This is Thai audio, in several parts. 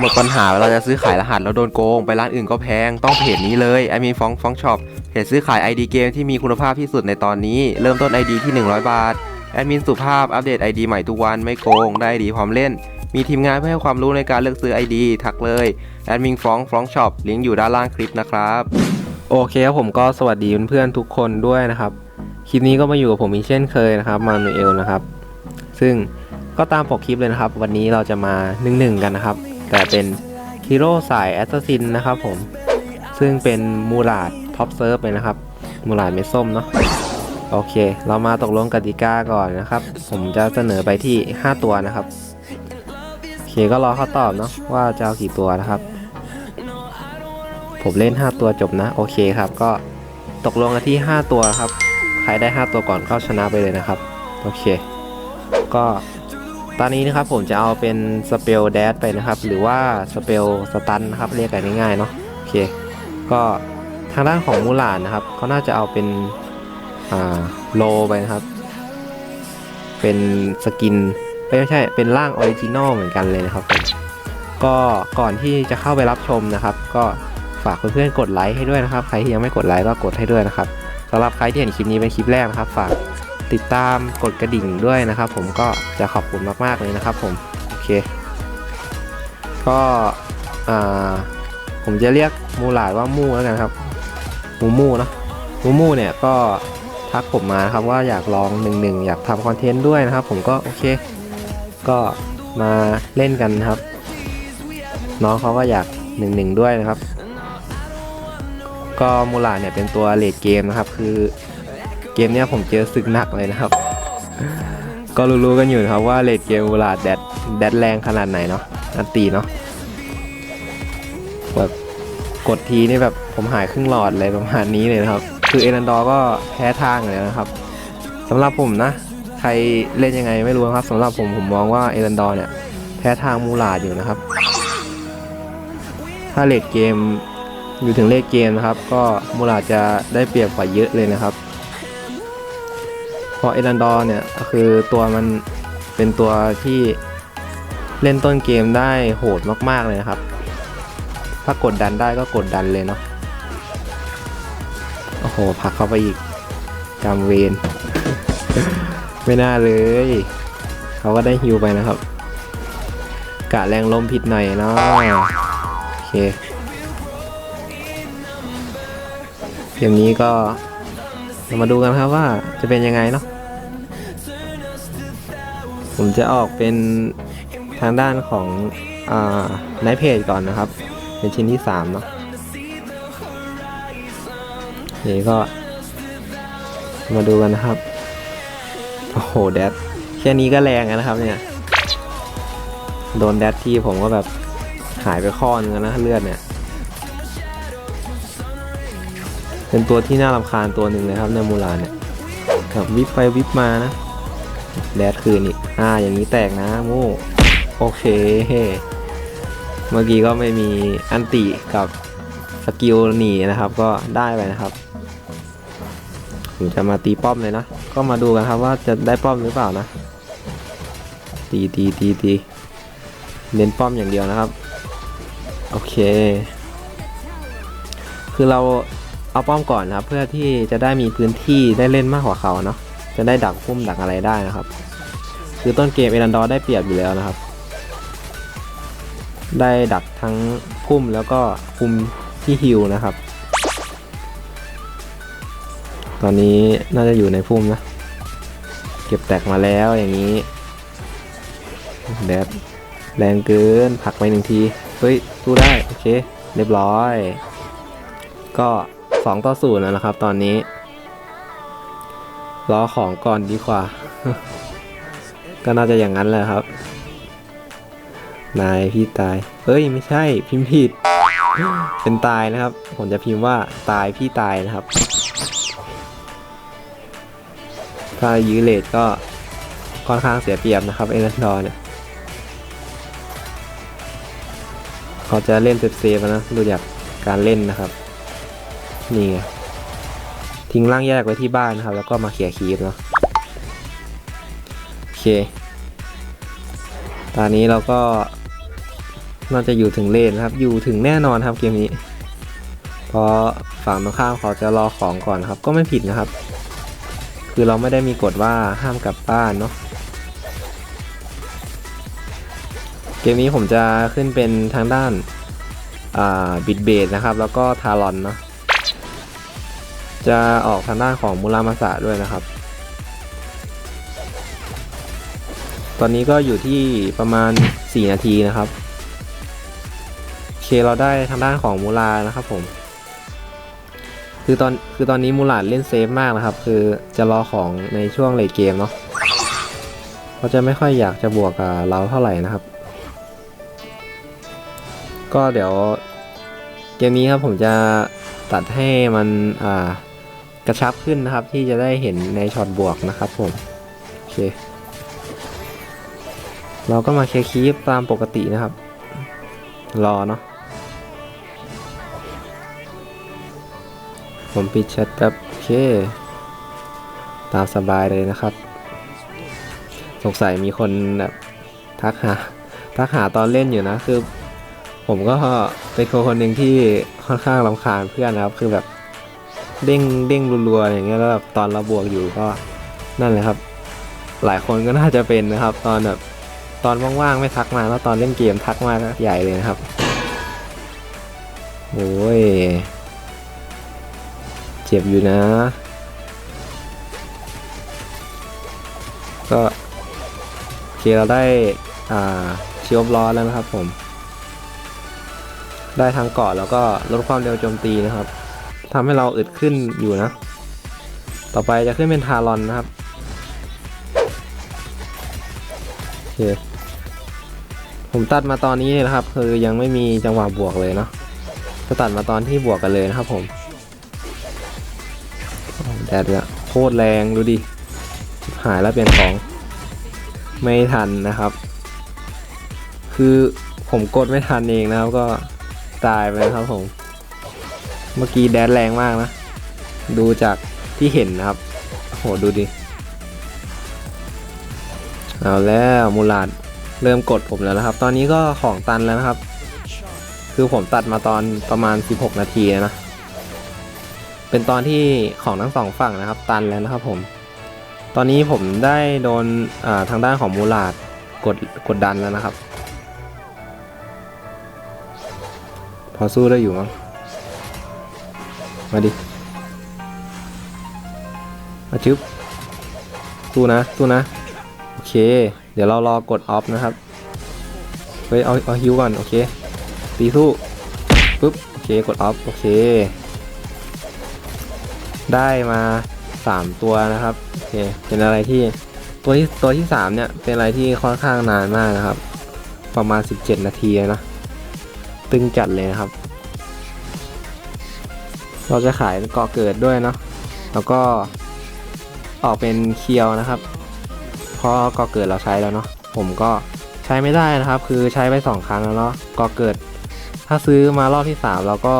หมดปัญหาเวลาจะซื้อขายรหัสแล้วโดนโกง ไปร้านอื่นก็แพง ต้องเพจนี้เลยไอมีฟ้องฟ้องช็อปเพจซื้อขาย ID เกมที่มีคุณภาพที่สุดในตอนนี้ เริ่มต้น ID ที่ 100 บาท แอดมินสุภาพอัปเดต ID ใหม่ทุกวันไม่โกง ได้ ID พร้อมเล่น มีทีมงานเพื่อให้ความรู้ในการเลือกซื้อ ID ทักเลยแอดมินฟ้องฟ้องช็อปลิงก์อยู่ด้านล่างคลิปนะครับโอเคครับผมก็สวัสดีเพื่อนๆทุกคนด้วยนะครับคลิปนี้ก็มาอยู่กับผมอีกเช่นเคยนะครับมานูเอลนะครับซึ่งก็ตามปกคลิปเลยนะครับ วันนี้เราจะมา1นงกันนะครับ แต่เป็นฮีโร่สายแอสซัสซินนะครับผม ซึ่งเป็นมูลาดท็อปเซิร์ฟเลยนะครับ มูลาดเม็ดส้มเนาะโอเค เรามาตกลงกติกาก่อนนะครับ ผมจะเสนอไปที่ 5 ตัวนะครับโอเคก็รอเขาตอบเนาะว่าจะเอากี่ตัวนะครับ ผมเล่น 5 ตัวจบนะ โอเคครับ ก็ตกลงกันที่ 5 ตัวครับ ใครได้ 5 ตัวก่อนก็ชนะไปเลยนะครับ โอเค ก็ ตอนนี้นะครับผมจะเอาเป็นสเปลแดดไปนะครับ หรือว่าสเปลสตันนะครับเรียกกันง่ายๆเนาะโอเค ก็ทางด้านของมูลานนะครับเขาน่าจะเอาเป็นโลไปนะครับ เป็นสกินไม่ใช่เป็นร่างออริจินอลเหมือนกันเลยนะครับก็ก่อนที่จะเข้าไปรับชมนะครับ ก็ฝากเพื่อนๆกดไลค์ให้ด้วยนะครับ ใครที่ยังไม่กดไลค์ก็กดให้ด้วยนะครับสำหรับใครที่เห็นคลิปนี้เป็นคลิปแรกนะครับ ฝาก ติดตามกดกระดิ่งด้วยนะครับ ผมก็จะขอบคุณมาก ๆ เลยนะครับ ผมโอเค ก็ผมจะเรียกมูหลาดว่ามู่แล้วกันครับมูมู่เนอะมูมู่เนี่ยก็ทักผมมานะครับว่าอยากลองหนึ่งหนึ่งอยากทำคอนเทนต์ด้วยนะครับ ผมก็โอเค ก็มาเล่นกันนะครับ น้องเขาก็อยากหนึ่งหนึ่งด้วยนะครับ ก็มูลาดเนี่ยเป็นตัวเลดเกมนะครับ คือ เกมเนี้ยผมเจอศึกหนักเลยนะครับ ก็รู้ๆกันอยู่นะครับว่าเลดเกมมูลาดแดดแดดแรงขนาดไหนเนาะอันตีเนาะแบบกดทีนี่แบบผมหายครึ่งหลอดเลยประมาณนี้เลยนะครับ คือเอรันดอร์ก็แพ้ทางเลยนะครับสำหรับผมนะ ใครเล่นยังไงไม่รู้นะครับสำหรับผมผมมองว่าเอรันดอร์เนี่ยแพ้ทางมูลาดอยู่นะครับ ถ้าเลดเกมอยู่ถึงเลดเกมนะครับ ก็มูลาดจะได้เปรียบกว่าเยอะเลยนะครับ พราะเอรันดอร์เนี่ยคือตัวมันเป็นตัวที่เล่นต้นเกมได้โหดมากๆเลยนะครับ ถ้ากดดันได้ก็กดดันเลยเนาะ โอ้โหผลักเข้าไปอีกกำเวน ไม่น่าเลย เขาก็ได้ฮิวไปนะครับ กะแรงลมผิดหน่อยเนาะโอเค เกมนี้ก็มาดูกันครับว่าจะเป็นยังไงเนาะ ผมจะออกเป็นทางด้านของอ่าในเพจก่อนนะครับ เป็นชิ้นที่3เนาะนี่ก็ มาดูกันนะครับ โอ้โหแดดแค่นี้ก็แรงแล้วนะครับเนี่ย โดนแดดที่ผมก็แบบหายไปข้อนึงแล้วนะเลือดเนี่ย เป็นตัวที่น่ารำคาญตัวหนึ่งเลยครับในมูลาเนี่ยแบบวิบไปวิบมานะ แดดคืนอีกอ่าอย่างนี้แตกนะโม่โอเค เมื่อกี้ก็ไม่มีอันติกับสกิลหนีนะครับ ก็ได้ไปนะครับผมจะมาตีป้อมเลยนะ ก็มาดูกันครับว่าจะได้ป้อมหรือเปล่านะ ตีตีตีตีเน้นป้อมอย่างเดียวนะครับ โอเค คือเราเอาป้อมก่อนนะครับ เพื่อที่จะได้มีพื้นที่ได้เล่นมากกว่าเขาเนาะ จะได้ดักพุ่มดักอะไรได้นะครับ คือต้นเกมเอรันดอร์ได้เปรียบอยู่แล้วนะครับ ได้ดักทั้งพุ่มแล้วก็คุมที่ฮิวนะครับ ตอนนี้น่าจะอยู่ในพุ่มนะ เก็บแตกมาแล้วอย่างนี้แดดแรงเกินผลักไปหนึ่งที เฮ้ยสู้ได้ โอเค เรียบร้อย ก็ 2 ต่อ0แล้วนะครับตอนนี้ รอของก่อนดีกว่า ก็น่าจะอย่างนั้นแหละครับ นายพี่ตาย เอ้ยไม่ใช่ พิมพ์ผิด เป็นตายนะครับ ผมจะพิมพ์ว่าตายพี่ตายนะครับ ถ้ายื้อเลทก็ค่อนข้างเสียเปรียบนะครับเอเนดอร์เนี่ยเขาจะเล่นเซฟเซฟๆนะดูจากการเล่นนะครับ นี่ไง ทิ้งร่างแยกไว้ที่บ้านนะครับ แล้วก็มาเขี่ยคีบเนาะโอเค ตอนนี้เราก็น่าจะอยู่ถึงเลนนะครับ อยู่ถึงแน่นอนครับเกมนี้ เพราะฝั่งตรงข้ามเขาจะรอของก่อนครับ ก็ไม่ผิดนะครับ คือเราไม่ได้มีกฎว่าห้ามกลับบ้านเนาะเกมนี้ผมจะขึ้นเป็นทางด้านบิดเบดนะครับ แล้วก็ทารอนเนาะ จะออกทางด้านของมูรามาสะด้วยนะครับ ตอนนี้ก็อยู่ที่ประมาณ 4 นาทีนะครับเคเราได้ทางด้านของมูลานะครับผม คือตอนคือตอนนี้มูลาดเล่นเซฟมากนะครับ คือจะรอของในช่วงเลทเกมเนาะเขาจะไม่ค่อยอยากจะบวกกับเราเท่าไหร่นะครับ ก็เดี๋ยวเกมนี้ครับผมจะตัดให้มันอ่า กระชับขึ้นนะครับที่จะได้เห็นในช็อตบวกนะครับผมโอเคเราก็มาเคลียร์คีปตามปกตินะครับ รอเนาะผมปิดแชทแป๊บโอเค ตามสบายเลยนะครับ สงสัยมีคนแบบทักหาทักหาตอนเล่นอยู่นะคือ ผมก็เป็นคนคนหนึ่งที่ค่อนข้างรำคาญเพื่อนนะครับ คือแบบ เด้งเด้งรัวๆอย่างเงี้ยแล้วแบบตอนเราบวกอยู่ก็นั่นแหละครับ หลายคนก็น่าจะเป็นนะครับ ตอนแบบตอนว่างๆไม่ทักมาแล้วตอนเล่นเกมทักมากใหญ่เลยนะครับโอ้ยเจ็บอยู่นะ ก็โอเคเราได้อ่าชิวบล้อแล้วนะครับผม ได้ทางเกาะแล้วก็ลดความเร็วโจมตีนะครับ ทำให้เราอึดขึ้นอยู่นะ ต่อไปจะขึ้นเป็นทารอนนะครับโอเคผมตัดมาตอนนี้นะครับ คือยังไม่มีจังหวะบวกเลยเนาะจะตัดมาตอนที่บวกกันเลยนะครับผมแดดเนี่ยโคตรแรงดูดิหายแล้วเปลี่ยนของไม่ทันนะครับ คือผมกดไม่ทันเองนะครับก็ตายไปนะครับผม เมื่อกี้แดดแรงมากนะ ดูจากที่เห็นนะครับ โหดูดิ เอาแล้วมูลาดเริ่มกดผมแล้วนะครับ ตอนนี้ก็ของตันแล้วนะครับ คือผมตัดมาตอนประมาณ 16 นาทีนะ เป็นตอนที่ของทั้งสองฝั่งนะครับ ตันแล้วนะครับผม ตอนนี้ผมได้โดนทางด้านของมูลาดกดกดดันแล้วนะครับ พอสู้ได้อยู่มั้ง มาดิ มาชึบสู้นะสู้นะ โอเค เดี๋ยวเรารอกดออฟนะครับ เฮ้ย เอาเอาฮิวก่อน โอเค ตีสู้ปุ๊บ โอเค กดออฟ โอเค ได้มา 3 ตัวนะครับ โอเค เป็นอะไรที่ตัวที่ตัวที่ 3 เนี่ย เป็นอะไรที่ค่อนข้างนานมากนะครับ ประมาณ 17 นาทีนะ ตึงจัดเลยนะครับ เราจะขายเกาะเกิดด้วยเนาะแล้วก็ออกเป็นเคียวนะครับ เพราะเกาะเกิดเราใช้แล้วเนาะผมก็ใช้ไม่ได้นะครับ คือใช้ไปสองครั้งแล้วเนาะเกาะเกิด ถ้าซื้อมารอบที่สามเราก็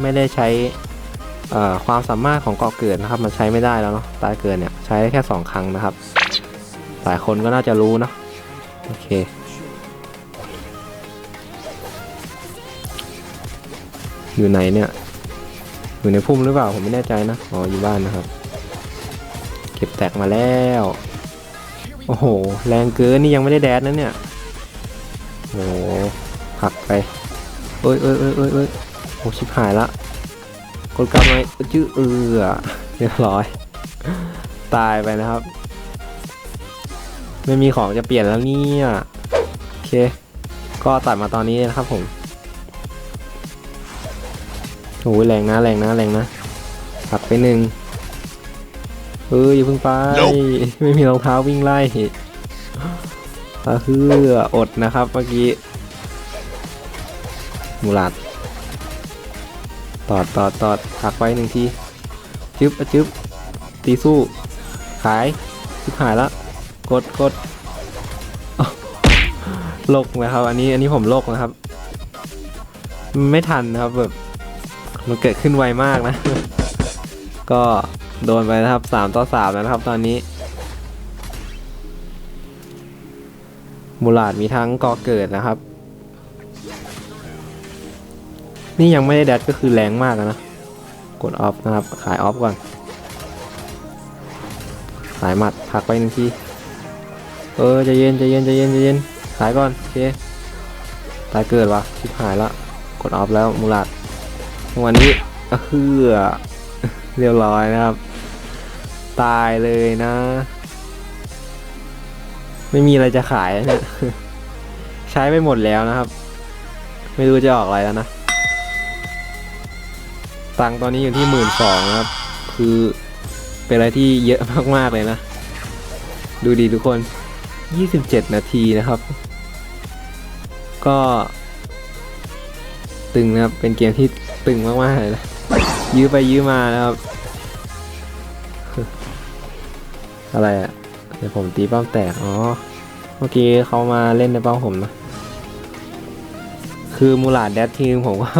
ไม่ได้ใช้ความสามารถของเกาะเกิดนะครับ มันใช้ไม่ได้แล้วเนาะตายเกิดเนี่ยใช้ได้แค่สองครั้งนะครับหลายคนก็น่าจะรู้เนาะโอเคอยู่ไหนเนี่ย อยู่ในพุ่มหรือเปล่าผมไม่แน่ใจนะอ๋ออยู่บ้านนะครับ เก็บแตกมาแล้ว โอ้โห แรงเกินนี่ยังไม่ได้แดดนะเนี่ยโอ้โหผักไปเอ้ยเอ้ยเอ้ยเอ้ยเอ้ยโอ้ชิบหายละกดกลับมาชื่อเอือเรียบร้อย ตายไปนะครับ ไม่มีของจะเปลี่ยนแล้วเนี่ยโอเค ก็ตัดมาตอนนี้นะครับผม โอ้ยแรงนะแรงนะแรงนะขับไปหนึ่งเอออย่าเพิ่งไป ไม่มีรองเท้าวิ่งไล่อะเฮืออดนะครับเมื่อกี้มูลาดตอดตอดตอดหักไว้หนึ่งทีจึ๊บอะจึ๊บตีสู้ ขายชิบหายแล้วกดกดอ้าวโลกนะครับ อันนี้อันนี้ผมโลกนะครับ ไม่ทันนะครับแบบ มันเกิดขึ้นไวมากนะ ก็โดนไปนะครับสามต่อสามแล้วนะครับ ตอนนี้ มูลาดมีทั้งกอเกิดนะครับ นี่ยังไม่ได้แดดก็คือแรงมากนะ กดออฟนะครับ ขายออฟก่อน ขายหมัดพักไปหนึ่งที เออใจเย็นใจเย็นใจเย็นใจเย็น ขายก่อนโอเคตายเกิดวะชิบหายละ กดออฟแล้วมูลาด วันนี้เออเรียบร้อยนะครับ ตายเลยนะ ไม่มีอะไรจะขายนี่ยใช้ไปหมดแล้วนะครับ ไม่รู้จะออกอะไรแล้วนะ ตังตอนนี้อยู่ที่หมื่นสองนะครับ คือเป็นอะไรที่เยอะมากๆเลยนะ ดูดีทุกคน 27 นาทีนะครับ ก็ตึงนะครับ เป็นเกมที่ ตึงมากๆเลยนะยื้อไปยื้อมานะครับ อะไรอะ่ะเดี๋ยวผมตีป้อมแตก อ๋อ เมื่อกี้เขามาเล่นในป้อมผมนะ คือมูลาดแดดทีมผมก็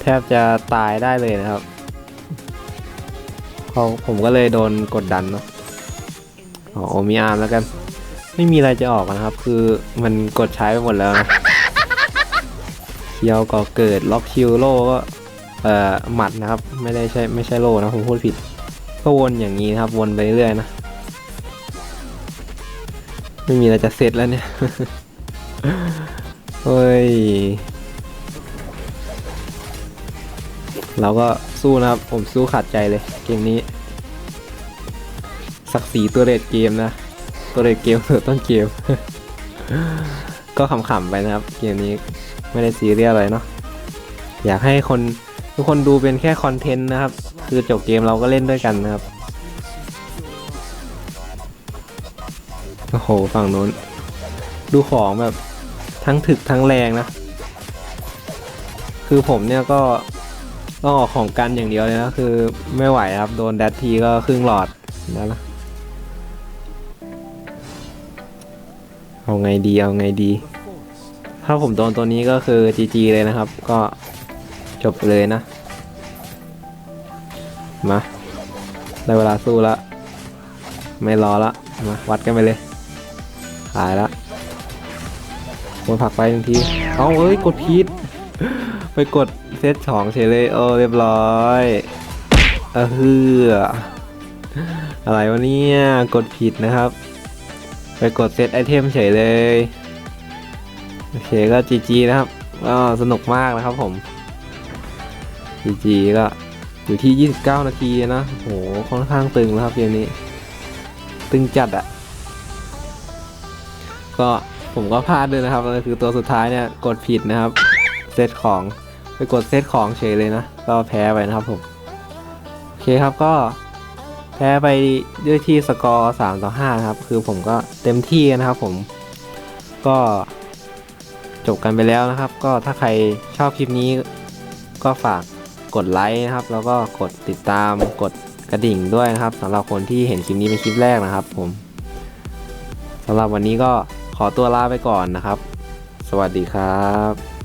แทบจะตายได้เลยนะครับเขาผมก็เลยโดนกดดันเนาะอ๋อโอมิอาร์มแล้วกัน ไม่มีอะไรจะออกนะครับ คือมันกดใช้ไปหมดแล้วนะ คียวก่อเกิดล็อกคิวโลก็เอ่อหมัดนะครับ ไม่ได้ใช่ไม่ใช่โลนะผมพูดผิด ก็วนอย่างนี้นะครับ วนไปเรื่อยนะ ไม่มีอะไรจะเสร็จแล้วเนี่ยเฮ้ยเราก็สู้นะครับ ผมสู้ขาดใจเลยเกมนี้ศักดิ์ศรีตัวเรดเกมนะ ตัวเรดเกมเสือต้นเกม ก็ขำๆไปนะครับ เกมนี้ ไม่ได้ซีเรียสอะไรเนาะอยากให้คนทุกคนดูเป็นแค่คอนเทนต์นะครับ คือจบเกมเราก็เล่นด้วยกันนะครับโอ้โหฝั่งนู้น ดูของแบบทั้งถึกทั้งแรงนะ คือผมเนี่ยก็ต้องออกของกันอย่างเดียวเลยนะ คือไม่ไหวครับ โดนแดดทีก็ครึ่งหลอดแล้วนะเอาไงดี เอาไงดี ถ้าผมโดนตัวนี้ก็คือ GG เลยนะครับ ก็จบเลยนะ มาได้เวลาสู้ละ ไม่รอละ มา วัดกันไปเลย ขายละวนผักไปหนึ่งที เอาเอ้ย กดพีทไปกดเซตสองเฉยเลยโอ้เรียบร้อยเออฮืออะไรวะเนี่ย กดผิดนะครับ ไปกดเซตไอเทมเฉยเลย โอเคก็จีจีนะครับก็สนุกมากนะครับผมจีจีก็อยู่ที่ 29 นาทีนะโหค่อนข้างตึงนะครับเกมนี้ ตึงจัดอะก็ผมก็พลาดด้วยนะครับก็คือตัวสุดท้ายเนี่ยกดผิดนะครับ เซตของไปกดเซตของเฉยเลยนะ ก็แพ้ไปนะครับผม โอเคครับก็แพ้ไปด้วยที่สกอร์3ต่อ5นะครับ คือผมก็เต็มที่นะครับผม ก็ จบกันไปแล้วนะครับ ก็ถ้าใครชอบคลิปนี้ ก็ฝากกดไลค์นะครับ แล้วก็กดติดตามกดกระดิ่งด้วยนะครับสำหรับคนที่เห็นคลิปนี้เป็นคลิปแรกนะครับ ผมสำหรับวันนี้ก็ขอตัวลาไปก่อนนะครับ สวัสดีครับ